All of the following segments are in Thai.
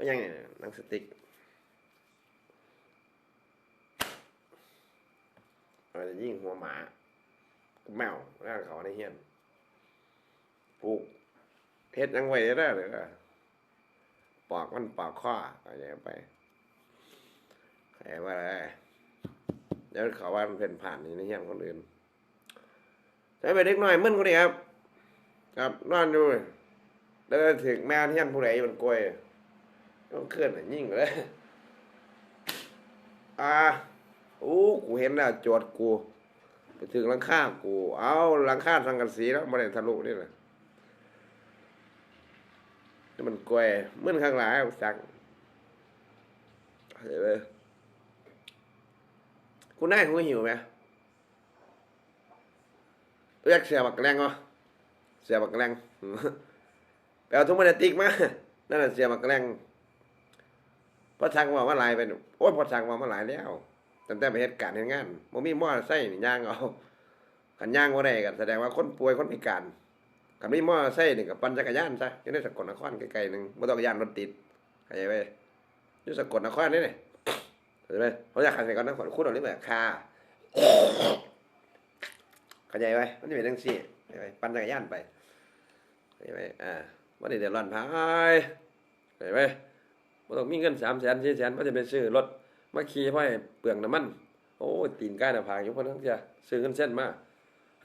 ก็ยังไงหนังสติ๊กเอาจะยิงหัวหมาแมวแล้วเขาในเฮียนปลูกเฮ็ดยังไว้ได้เลยก็ปอกมันปอกข้ออะไรไปใครว่าอะไรเดี๋ยวเขาว่ามันเป็นผ่านนี่ในเฮียนคนอื่นใช้ไปเล็กน้อยมึนกูดิครับ ครับนอนอยู่เดินถึงแม่เฮียนผู้ใดมันกล้วย ต้องเคลื่อนน่ะยิ่งเลยอ่าโอ้กูเห็นแล้วจทย์กู ไปถึงหลังคากู เอาหลังคาสังกะสีแล้วมาได้ทะลุนี่แหละนี่มันกล้วยมึนข้างหลังสักเห็นไหมกูน่าหูหิวไหมเรียกเสียบักแรงวะเสียบักแรงไปเอาถุงพลาสติกมานั่นแหละเสียบักแรง พอสั่งว่ามาหลายไปนู่นโอ้ยพอสั่งว่ามาหลายแล้วตั้งแต่ไปเหตุการณ์เฮ็ดงานบ่มีมอไซค์นี่ย่างเอาคันย่างบ่าได้ก็แสดงว่าคนป่วยคนพิการคันมีมอไซค์นี่งก็ปั่นจักรยานซะอยู่ในสกลนครไกลๆหนึ่งบ่ต้องยานรถติดเข้าใจไหมยู่สกลนครนี่เนี่ยเข้าใจไหมเขาอยากขันใส่ก่อนนะคุณเอานี่แบบคาเข้าใจไหมมันจะเป็นจังซี่เข้าใจไหมปั่นจักรยานไปเข้าใจไหมอ่าบ่ได้เดือดร้อนพายเข้าใจไหม บ่ต้องมีเงิน3แสน4แสนบ่จะไปซื้อรถมาขี่พ่อยเปลืองน้ำมัน โอ้ตีนก้ายหน้าผากอยู่คนทั้งเสียซื้อเงินเส้นมา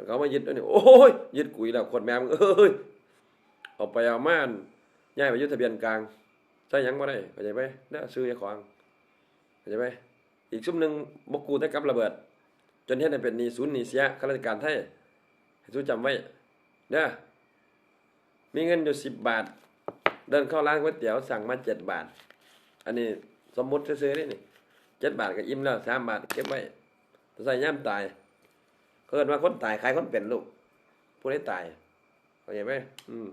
เขามายึดอันนี้โอ้ยยึดกุยแล้วคนแม่มึงเอ้ยเอาไปเอามานย้ายไปยึดทะเบียนกลางใช่ยังบ่ได้เข้าใจไหมน่าซื้อเจ้าของเข้าใจไหมอีกซุ่มหนึ่งบกูได้กับระเบิด จนเฮ็ดให้เป็นนีศูนย์นีเสียข้าราชการไทยให้ทุกจำไว้เด้อมีเงินอยู่สิบบาท เดินเข้าร้านก๋วยเตี๋ยวสั่งมาเจ็ดบาท อันนี้สมมติซื้อๆนี่นี่เจ็ดบาทก็อิ่มแล้วสามบาทเก็บไว้ใส่ย่ำตายเขาเกิดว่าคนตายขายคนเป็นลูกผู้ใดตายเข้าใจไหมอืม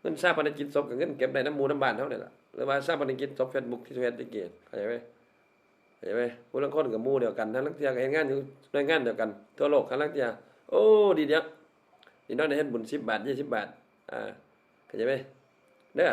เงินทราบพันธกิจศพกับเงินเก็บในน้ำมูน้ำบานเท่านั้นล่ะหรือว่าทราบพันธกิจศพเฟซบุ๊กที่เฟซบุ๊กเกียเข้าใจไหมเข้าใจไหมผู้ลังคนกับมูเดียวกันทั้งลังเทียก็เห็นงานอยู่ในงานเดียวกันทั่วโลกทั้งลังเทียโอ้ดีเดียวดีน้อยได้เห็นบุญสิบบาทยี่สิบบาทอ่าเข้าใจไหมเด้อ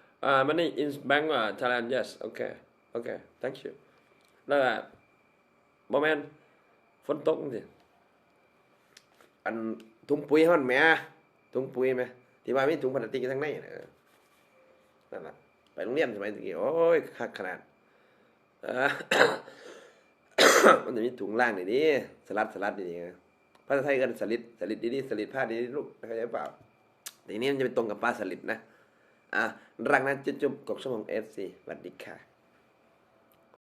uh, money in bank ว่า Thailand yes okay okay thank you แล้วก็บ่แม่นฝนตกสิอันถุงปุ๋ยเฮานั่นแหมถุงปุ๋ยไหมที่ว่ามีถุงพลาสติกอยู่ข้างในน่ะเออนั่นล่ะไปโรงเรียนสมัยตะกี้โอ้ยคักขนาดเออมันจะมีถุงล่างนี่ดิสลัดสลัดนี่ๆภาษาไทยกันสลิดสลิดดีๆสลิดผ้าดีๆลูกเข้าใจเปล่าทีนี้มันจะไปตรงกับปลาสลิดนะ อะรักนะจุ๊บๆกบสมองเอฟซีสวัสดีค่ะ